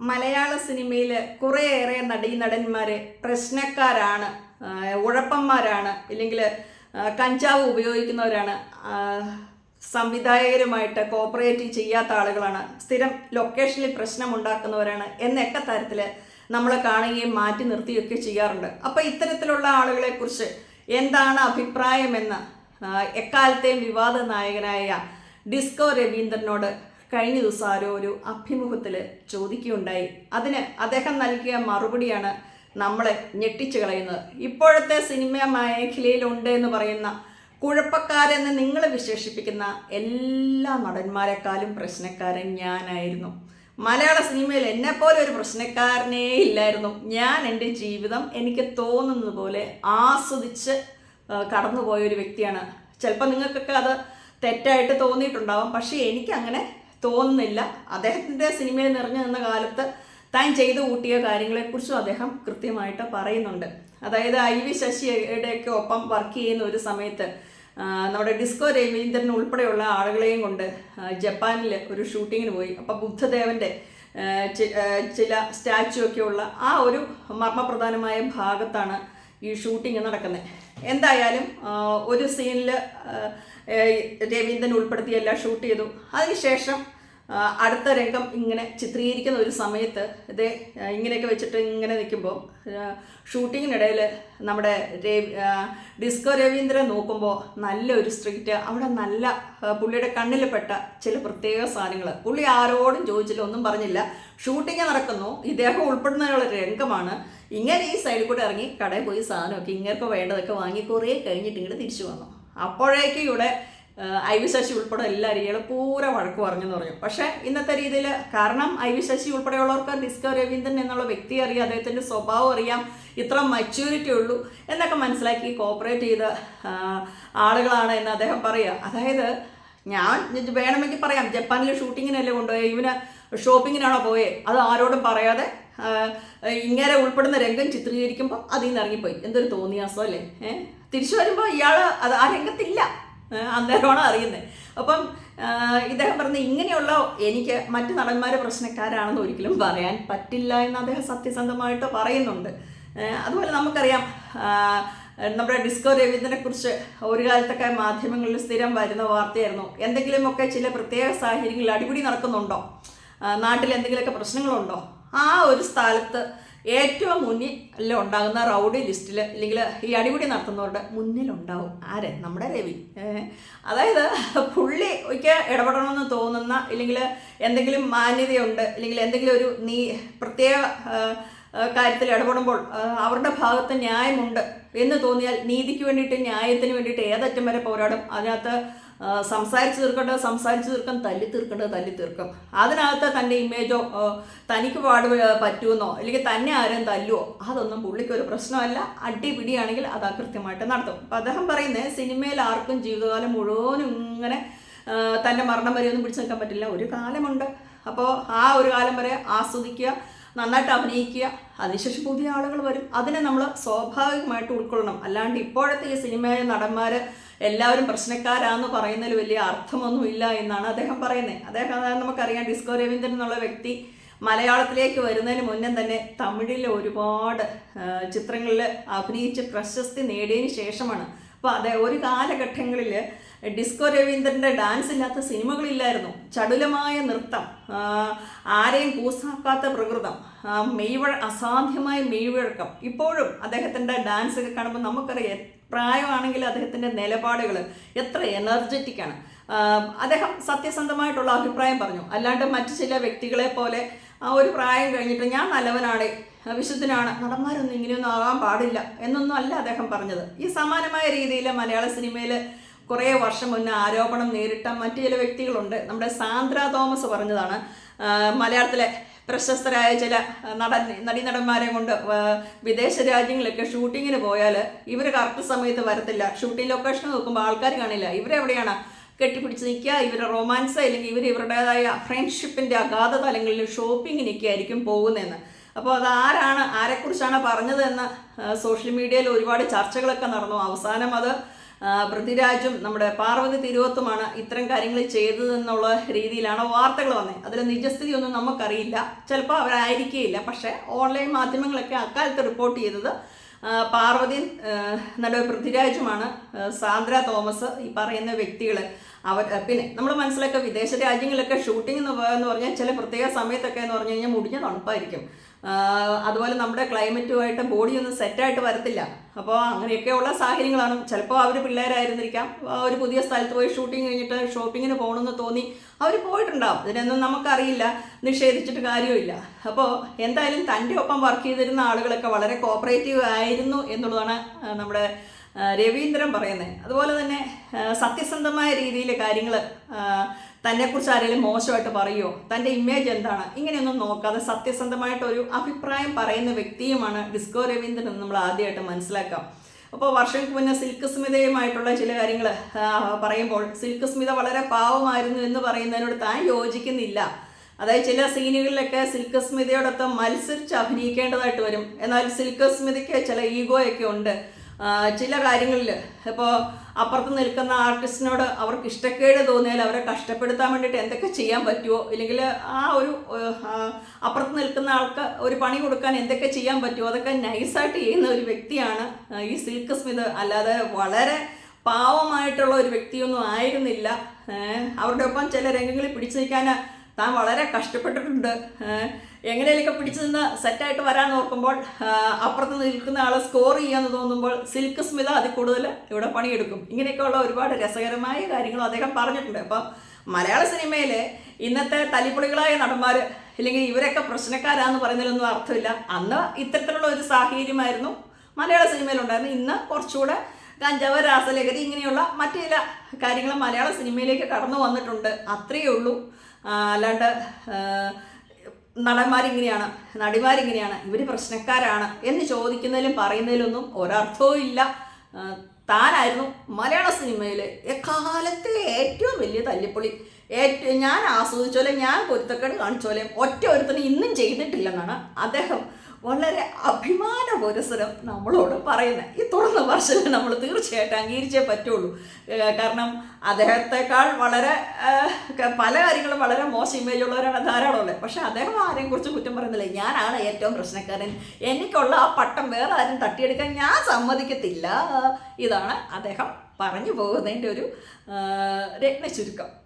മലയാള സിനിമയിൽ കുറേയേറെ നടീനടന്മാരെ പ്രശ്നക്കാരാണ് ഉഴപ്പന്മാരാണ് ഇല്ലെങ്കിൽ കഞ്ചാവ് ഉപയോഗിക്കുന്നവരാണ് സംവിധായകരുമായിട്ട് കോപ്പറേറ്റ് ചെയ്യാത്ത ആളുകളാണ് സ്ഥിരം ലൊക്കേഷനിൽ പ്രശ്നം ഉണ്ടാക്കുന്നവരാണ് എന്നൊക്കെ തരത്തിൽ നമ്മളെ കാണുകയും മാറ്റി നിർത്തുകയൊക്കെ ചെയ്യാറുണ്ട്. അപ്പോൾ ഇത്തരത്തിലുള്ള ആളുകളെക്കുറിച്ച് എന്താണ് അഭിപ്രായമെന്ന് എക്കാലത്തെയും വിവാദ നായകനായ ഡിസ്കോ രവീന്ദ്രനോട് കഴിഞ്ഞ ദിവസം ആരോ ഒരു അഭിമുഖത്തിൽ ചോദിക്കുകയുണ്ടായി. അതിന് അദ്ദേഹം നൽകിയ മറുപടിയാണ് നമ്മളെ ഞെട്ടിച്ചു കളയുന്നത്. ഇപ്പോഴത്തെ സിനിമ മേഖലയിലുണ്ട് എന്ന് പറയുന്ന കുഴപ്പക്കാരെന്ന് നിങ്ങൾ വിശേഷിപ്പിക്കുന്ന എല്ലാ നടന്മാരെക്കാളും പ്രശ്നക്കാരൻ ഞാനായിരുന്നു. മലയാള സിനിമയിൽ എന്നെപ്പോലെ ഒരു പ്രശ്നക്കാരനേ ഇല്ലായിരുന്നു. ഞാൻ എന്റെ ജീവിതം എനിക്ക് തോന്നുന്നത് പോലെ ആസ്വദിച്ച് കടന്നുപോയ ഒരു വ്യക്തിയാണ്. ചിലപ്പോൾ നിങ്ങൾക്കൊക്കെ അത് തെറ്റായിട്ട് തോന്നിയിട്ടുണ്ടാവാം. പക്ഷേ എനിക്ക് അങ്ങനെ തോന്നുന്നില്ല. അദ്ദേഹത്തിന്റെ സിനിമയിൽ നിറഞ്ഞു നിന്ന കാലത്ത് താൻ ചെയ്തു കൂട്ടിയ കാര്യങ്ങളെക്കുറിച്ചും അദ്ദേഹം കൃത്യമായിട്ട് പറയുന്നുണ്ട്. അതായത് ഐ വി ശശിയുടെയൊക്കെ ഒപ്പം വർക്ക് ചെയ്യുന്ന ഒരു സമയത്ത് നമ്മുടെ ഡിസ്കോ രവീന്ദ്രൻ ഉൾപ്പെടെയുള്ള ആളുകളെയും കൊണ്ട് ജപ്പാനിൽ ഒരു ഷൂട്ടിങ്ങിന് പോയി. അപ്പോൾ ബുദ്ധദേവന്റെ ചില സ്റ്റാച്ചു ഒക്കെ ഉള്ള ആ ഒരു മർമ്മപ്രധാനമായ ഭാഗത്താണ് ഈ ഷൂട്ടിങ് നടക്കുന്നത്. എന്തായാലും ഒരു സീനിൽ രവീന്ദ്രൻ ഉൾപ്പെടുത്തി എല്ലാം ഷൂട്ട് ചെയ്തു. അതിനുശേഷം അടുത്ത രംഗം ഇങ്ങനെ ചിത്രീകരിക്കുന്ന ഒരു സമയത്ത് ഇതേ ഇങ്ങനെയൊക്കെ വെച്ചിട്ട് ഇങ്ങനെ നിൽക്കുമ്പോൾ ഷൂട്ടിങ്ങിനിടയിൽ നമ്മുടെ രവി ഡിസ്കോ രവീന്ദ്രൻ നോക്കുമ്പോൾ നല്ലൊരു സ്ട്രീറ്റ് അവിടെ നല്ല പുള്ളിയുടെ കണ്ണിൽ പെട്ട ചില പ്രത്യേക സാധനങ്ങൾ പുള്ളി ആരോടും ചോദിച്ചില്ല ഒന്നും പറഞ്ഞില്ല. ഷൂട്ടിങ് നടക്കുന്നു ഇദ്ദേഹം ഉൾപ്പെടുന്നതിനുള്ള രംഗമാണ്. ഇങ്ങനെ ഈ സൈഡിൽ കൂടെ ഇറങ്ങി കടയിൽ പോയി സാധനമൊക്കെ ഇങ്ങനെയൊക്കെ വേണ്ടതൊക്കെ വാങ്ങി കുറേ കഴിഞ്ഞിട്ട് ഇങ്ങോട്ട് തിരിച്ചു വന്നു. അപ്പോഴേക്കും ഇവിടെ ഐ വി ശശി ഉൾപ്പെടെ എല്ലാവരും ഇയാൾ പൂര വഴക്ക് പറഞ്ഞെന്ന് പറഞ്ഞു. പക്ഷേ ഇന്നത്തെ രീതിയിൽ കാരണം ഐ വി ശശി ഉൾപ്പെടെയുള്ളവർക്ക് ഡിസ്കോ രവീന്ദ്രൻ എന്നുള്ള വ്യക്തി അറിയാം അദ്ദേഹത്തിന്റെ സ്വഭാവം അറിയാം ഇത്ര മച്യൂരിറ്റി ഉള്ളൂ എന്നൊക്കെ മനസ്സിലാക്കി കോപ്പറേറ്റ് ചെയ്ത ആളുകളാണ് എന്ന് അദ്ദേഹം പറയുക. അതായത് ഞാൻ വേണമെങ്കിൽ പറയാം ജപ്പാനിൽ ഷൂട്ടിങ്ങിനല്ലേ കൊണ്ടുപോയി ഇവന് ഷോപ്പിങ്ങിനാണോ പോയേ അത് ആരോടും പറയാതെ ഇങ്ങനെ ഉൾപ്പെടുന്ന രംഗം ചിത്രീകരിക്കുമ്പോൾ അതിൽ നിന്ന് ഇറങ്ങിപ്പോയി. എന്തൊരു തോന്നിയാസോ അല്ലേ? തിരിച്ചു വരുമ്പോൾ ഇയാൾ അത് ആ രംഗത്തില്ല. അന്നേരമാണ് അറിയുന്നത് അപ്പം ഇദ്ദേഹം പറഞ്ഞ ഇങ്ങനെയുള്ള എനിക്ക് മറ്റു നടന്മാരെ പ്രശ്നക്കാരാണെന്ന് ഒരിക്കലും പറയാൻ പറ്റില്ല എന്ന് അദ്ദേഹം സത്യസന്ധമായിട്ട് പറയുന്നുണ്ട്. അതുപോലെ നമുക്കറിയാം നമ്മുടെ ഡിസ്കോ രവീന്ദ്രനെ കുറിച്ച് ഒരു കാലത്തൊക്കെ മാധ്യമങ്ങളിൽ സ്ഥിരം വരുന്ന വാർത്തയായിരുന്നു. എന്തെങ്കിലുമൊക്കെ ചില പ്രത്യേക സാഹചര്യങ്ങളിൽ അടിപിടി നടക്കുന്നുണ്ടോ? നാട്ടിൽ എന്തെങ്കിലുമൊക്കെ പ്രശ്നങ്ങളുണ്ടോ? ആ ഒരു സ്ഥലത്ത് ഏറ്റവും മുന്നിൽ ഉണ്ടാകുന്ന റൗഡി ലിസ്റ്റിൽ അല്ലെങ്കിൽ ഈ അടിപിടി നടത്തുന്നവരുടെ മുന്നിലുണ്ടാവും ആരെ? നമ്മുടെ രവി. അതായത് പുള്ളി ഒക്കെ ഇടപെടണമെന്ന് തോന്നുന്ന ഇല്ലെങ്കിൽ എന്തെങ്കിലും മാന്യതയുണ്ട് അല്ലെങ്കിൽ എന്തെങ്കിലും ഒരു നീ പ്രത്യേക കാര്യത്തിൽ ഇടപെടുമ്പോൾ അവരുടെ ഭാഗത്ത് ന്യായമുണ്ട് എന്ന് തോന്നിയാൽ നീതിക്ക് വേണ്ടിയിട്ട് ന്യായത്തിന് വേണ്ടിയിട്ട് ഏതറ്റം വരെ പോരാടും. അതിനകത്ത് സംസാരിച്ച് തീർക്കേണ്ടത് സംസാരിച്ച് തീർക്കും തല്ലി തീർക്കേണ്ടത് തല്ലി തീർക്കും. അതിനകത്ത് തന്റെ ഇമേജോ തനിക്ക് പാട് പറ്റുമെന്നോ അല്ലെങ്കിൽ തന്നെ ആരും തല്ലുവോ അതൊന്നും പുള്ളിക്ക് ഒരു പ്രശ്നമല്ല. അടിപിടിയാണെങ്കിൽ അത് കൃത്യമായിട്ട് നടത്തും. അപ്പം അദ്ദേഹം പറയുന്നത് സിനിമയിൽ ആർക്കും ജീവിതകാലം മുഴുവനും ഇങ്ങനെ തന്റെ മരണം വരെ ഒന്നും പിടിച്ചു നിൽക്കാൻ പറ്റില്ല. ഒരു കാലമുണ്ട്. അപ്പോൾ ആ ഒരു കാലം വരെ ആസ്വദിക്കുക നന്നായിട്ട് അഭിനയിക്കുക അതിനുശേഷം പുതിയ ആളുകൾ വരും. അതിനെ നമ്മൾ സ്വാഭാവികമായിട്ട് ഉൾക്കൊള്ളണം. അല്ലാണ്ട് ഇപ്പോഴത്തെ ഈ സിനിമയിലെ നടന്മാർ എല്ലാവരും പ്രശ്നക്കാരാന്ന് പറയുന്നതിൽ വലിയ അർത്ഥമൊന്നുമില്ല എന്നാണ് അദ്ദേഹം പറയുന്നത്. അദ്ദേഹം നമുക്കറിയാം ഡിസ്കോ രവീന്ദ്രൻ എന്നുള്ള വ്യക്തി മലയാളത്തിലേക്ക് വരുന്നതിന് മുന്നേ തന്നെ തമിഴിൽ ഒരുപാട് ചിത്രങ്ങളിൽ അഭിനയിച്ച് പ്രശസ്തി നേടിയതിന് ശേഷമാണ് അപ്പോൾ അതെ ഒരു കാലഘട്ടങ്ങളിൽ ഡിസ്കോ രവീന്ദ്രന്റെ ഡാൻസ് ഇല്ലാത്ത സിനിമകളില്ലായിരുന്നു. ചടുലമായ നൃത്തം ആരെയും കൂസാക്കാത്ത പ്രകൃതം മെയ്വ മെയ്വഴ അസാധ്യമായ മെയ്വഴക്കം. ഇപ്പോഴും അദ്ദേഹത്തിന്റെ ഡാൻസ് ഒക്കെ കാണുമ്പോൾ നമുക്കറിയാം പ്രായമാണെങ്കിൽ അദ്ദേഹത്തിന്റെ നിലപാടുകൾ എത്ര എനർജറ്റിക്കാണ് അദ്ദേഹം സത്യസന്ധമായിട്ടുള്ള അഭിപ്രായം പറഞ്ഞു. അല്ലാണ്ട് മറ്റു ചില വ്യക്തികളെ പോലെ ആ ഒരു പ്രായം കഴിഞ്ഞിട്ട് ഞാൻ നല്ലവനാണ് വിശുദ്ധനാണ്. നടന്മാരൊന്നും ഇങ്ങനെയൊന്നും ആകാൻ പാടില്ല എന്നൊന്നും അല്ല അദ്ദേഹം പറഞ്ഞത്. ഈ സമാനമായ രീതിയിൽ മലയാള സിനിമയിൽ കുറേ വർഷം മുന്നേ ആരോപണം നേരിട്ട മറ്റു ചില വ്യക്തികളുണ്ട്. നമ്മുടെ സാന്ദ്ര തോമസ് പറഞ്ഞതാണ് മലയാളത്തിലെ പ്രശസ്തരായ ചില നടൻ നടീനടന്മാരെ കൊണ്ട് വിദേശ രാജ്യങ്ങളിലൊക്കെ ഷൂട്ടിങ്ങിന് പോയാൽ ഇവർ കറക്റ്റ് സമയത്ത് വരത്തില്ല. ഷൂട്ടിംഗ് ലൊക്കേഷൻ നോക്കുമ്പോൾ ആൾക്കാർ കാണില്ല. ഇവരെവിടെയാണ് കെട്ടിപ്പിടിച്ച് നിൽക്കുക? ഇവരുടെ റൊമാൻസ് അല്ലെങ്കിൽ ഇവർ ഇവരുടേതായ ഫ്രണ്ട്ഷിപ്പിന്റെ അഗാധ തലങ്ങളിൽ ഷോപ്പിങ്ങിനൊക്കെ ആയിരിക്കും പോകുന്നതെന്ന്. അപ്പോൾ അത് ആരാണ് ആരെക്കുറിച്ചാണ് പറഞ്ഞത് എന്ന് സോഷ്യൽ മീഡിയയിൽ ഒരുപാട് ചർച്ചകളൊക്കെ നടന്നു. അവസാനം അത് പൃഥ്വിരാജും നമ്മുടെ പാർവതി തിരുവത്തുമാണ് ഇത്തരം കാര്യങ്ങൾ ചെയ്തതെന്നുള്ള രീതിയിലാണ് വാർത്തകൾ വന്നത് അതിൽ നിജസ്ഥിതി ഒന്നും നമുക്കറിയില്ല. ചിലപ്പോൾ അവരായിരിക്കുകയില്ല പക്ഷേ ഓൺലൈൻ മാധ്യമങ്ങളൊക്കെ അക്കാലത്ത് റിപ്പോർട്ട് ചെയ്തത് പാർവതി നല്ല പൃഥ്വിരാജുമാണ് സാന്ദ്ര തോമസ് ഈ പറയുന്ന വ്യക്തികൾ അവർ പിന്നെ നമ്മൾ മനസ്സിലാക്കുക വിദേശ രാജ്യങ്ങളിലൊക്കെ ഷൂട്ടിംഗ് എന്ന് പറഞ്ഞാൽ ചില പ്രത്യേക സമയത്തൊക്കെ എന്ന് പറഞ്ഞു കഴിഞ്ഞാൽ മുടിഞ്ഞ തണുപ്പായിരിക്കും. അതുപോലെ നമ്മുടെ ക്ലൈമറ്റുമായിട്ട് ബോഡിയൊന്നും സെറ്റായിട്ട് വരത്തില്ല. അപ്പോൾ അങ്ങനെയൊക്കെയുള്ള സാഹചര്യങ്ങളാണ്. ചിലപ്പോൾ അവർ പിള്ളേരായിരുന്നിരിക്കാം. ഒരു പുതിയ സ്ഥലത്ത് പോയി ഷൂട്ടിംഗ് കഴിഞ്ഞിട്ട് ഷോപ്പിങ്ങിന് പോകണമെന്ന് തോന്നി. അവർ പോയിട്ടുണ്ടാവും. ഇതിനൊന്നും നമുക്കറിയില്ല. നിഷേധിച്ചിട്ട് കാര്യമില്ല അപ്പോൾ എന്തായാലും തന്റെ ഒപ്പം വർക്ക് ചെയ്തിരുന്ന ആളുകളൊക്കെ വളരെ കോപ്പറേറ്റീവ് ആയിരുന്നു എന്നുള്ളതാണ് നമ്മുടെ രവീന്ദ്രൻ പറയുന്നത് അതുപോലെ തന്നെ സത്യസന്ധമായ രീതിയിൽ കാര്യങ്ങൾ തന്നെക്കുറിച്ച് ആരെങ്കിലും മോശമായിട്ട് പറയുമോ തന്റെ ഇമേജ് എന്താണ്? ഇങ്ങനെയൊന്നും നോക്കാതെ സത്യസന്ധമായിട്ട് ഒരു അഭിപ്രായം പറയുന്ന വ്യക്തിയുമാണ് ഡിസ്കോ രവീന്ദ്രൻ എന്ന് നമ്മൾ ആദ്യമായിട്ട് മനസ്സിലാക്കാം. അപ്പോൾ വർഷങ്ങൾക്ക് മുന്നേ സിൽക്ക് സ്മിതയുമായിട്ടുള്ള ചില കാര്യങ്ങൾ പറയുമ്പോൾ സിൽക്ക് സ്മിത വളരെ പാവമായിരുന്നു എന്ന് പറയുന്നതിനോട് താൻ യോജിക്കുന്നില്ല. അതായത് ചില സീനുകളിലൊക്കെ സിൽക്ക് സ്മിതയോടൊപ്പം മത്സരിച്ച് അഭിനയിക്കേണ്ടതായിട്ട് വരും. എന്നാൽ സിൽക്ക് സ്മിതയ്ക്ക് ചില ഈഗോയൊക്കെ ഉണ്ട്. ചില കാര്യങ്ങളിൽ ഇപ്പോൾ അപ്പുറത്ത് നിൽക്കുന്ന ആർട്ടിസ്റ്റിനോട് അവർക്ക് ഇഷ്ടക്കേട് തോന്നിയാൽ അവരെ കഷ്ടപ്പെടുത്താൻ വേണ്ടിയിട്ട് എന്തൊക്കെ ചെയ്യാൻ പറ്റുമോ ഇല്ലെങ്കിൽ ആ ഒരു അപ്പുറത്ത് നിൽക്കുന്ന ആൾക്ക് ഒരു പണി കൊടുക്കാൻ എന്തൊക്കെ ചെയ്യാൻ പറ്റുമോ അതൊക്കെ നൈസായിട്ട് ചെയ്യുന്ന ഒരു വ്യക്തിയാണ് ഈ സിൽക്ക് സ്മിത് അല്ലാതെ വളരെ പാവമായിട്ടുള്ള ഒരു വ്യക്തിയൊന്നും ആയിരുന്നില്ല. അവരുടെ ഒപ്പം ചില രംഗങ്ങളിൽ പിടിച്ചു നിൽക്കാൻ താൻ വളരെ കഷ്ടപ്പെട്ടിട്ടുണ്ട്. എങ്ങനെയൊക്കെ പിടിച്ചു നിന്ന് സെറ്റായിട്ട് വരാൻ നോക്കുമ്പോൾ അപ്പുറത്ത് നിൽക്കുന്ന ആളെ സ്കോർ ചെയ്യാന്ന് തോന്നുമ്പോൾ സിൽക്ക് സ്മിത അതിൽ കൂടുതൽ ഇവിടെ പണിയെടുക്കും. ഇങ്ങനെയൊക്കെയുള്ള ഒരുപാട് രസകരമായ കാര്യങ്ങളും അദ്ദേഹം പറഞ്ഞിട്ടുണ്ട്. അപ്പം മലയാള സിനിമയിൽ ഇന്നത്തെ തലിപ്പൊളികളായ നടന്മാർ ഇല്ലെങ്കിൽ ഇവരൊക്കെ പ്രശ്നക്കാരാന്ന് പറയുന്നതിലൊന്നും അർത്ഥമില്ല. അന്ന് ഇത്തരത്തിലുള്ള ഒരു സാഹചര്യമായിരുന്നു മലയാള സിനിമയിലുണ്ടായിരുന്നു ഇന്ന് കുറച്ചുകൂടെ കഞ്ചാവ് രാസലഹരി ഇങ്ങനെയുള്ള മറ്റു ചില കാര്യങ്ങൾ മലയാള സിനിമയിലേക്ക് കടന്നു വന്നിട്ടുണ്ട്. അത്രയേ ഉള്ളൂ. അല്ലാണ്ട് നടന്മാരിങ്ങനെയാണ് നടിമാരിങ്ങനെയാണ് ഇവർ പ്രശ്നക്കാരാണ് എന്ന് ചോദിക്കുന്നതിലും പറയുന്നതിലൊന്നും ഒരർത്ഥവും ഇല്ല. താനായിരുന്നു മലയാള സിനിമയിലെ എക്കാലത്തെ ഏറ്റവും വലിയ തല്ലിപ്പൊളി. ഏറ്റവും ഞാൻ ആസ്വദിച്ചോലെ ഞാൻ പൊരുത്തക്കേട് കാണിച്ചോലെ ഒറ്റ ഒരുത്തനും ഇന്നും ചെയ്തിട്ടില്ലെന്നാണ് അദ്ദേഹം വളരെ അഭിമാന പുരസരം നമ്മളോട് പറയുന്നത്. ഈ തുടർന്ന വർഷം നമ്മൾ തീർച്ചയായിട്ടും അംഗീകരിച്ചേ പറ്റുള്ളൂ. കാരണം അദ്ദേഹത്തെക്കാൾ വളരെ പല കാര്യങ്ങളും വളരെ മോശം ഇമേജ് ഉള്ളവരാണ് ധാരാളമുള്ളത്. പക്ഷെ അദ്ദേഹം ആരെയും കുറിച്ച് കുറ്റം പറയുന്നില്ല. ഞാനാണ് ഏറ്റവും പ്രശ്നക്കാരൻ. എനിക്കുള്ള ആ പട്ടം വേറെ ആരും തട്ടിയെടുക്കാൻ ഞാൻ സമ്മതിക്കത്തില്ല. ഇതാണ് അദ്ദേഹം പറഞ്ഞു പോകുന്നതിന്റെ ഒരു രത്ന ചുരുക്കം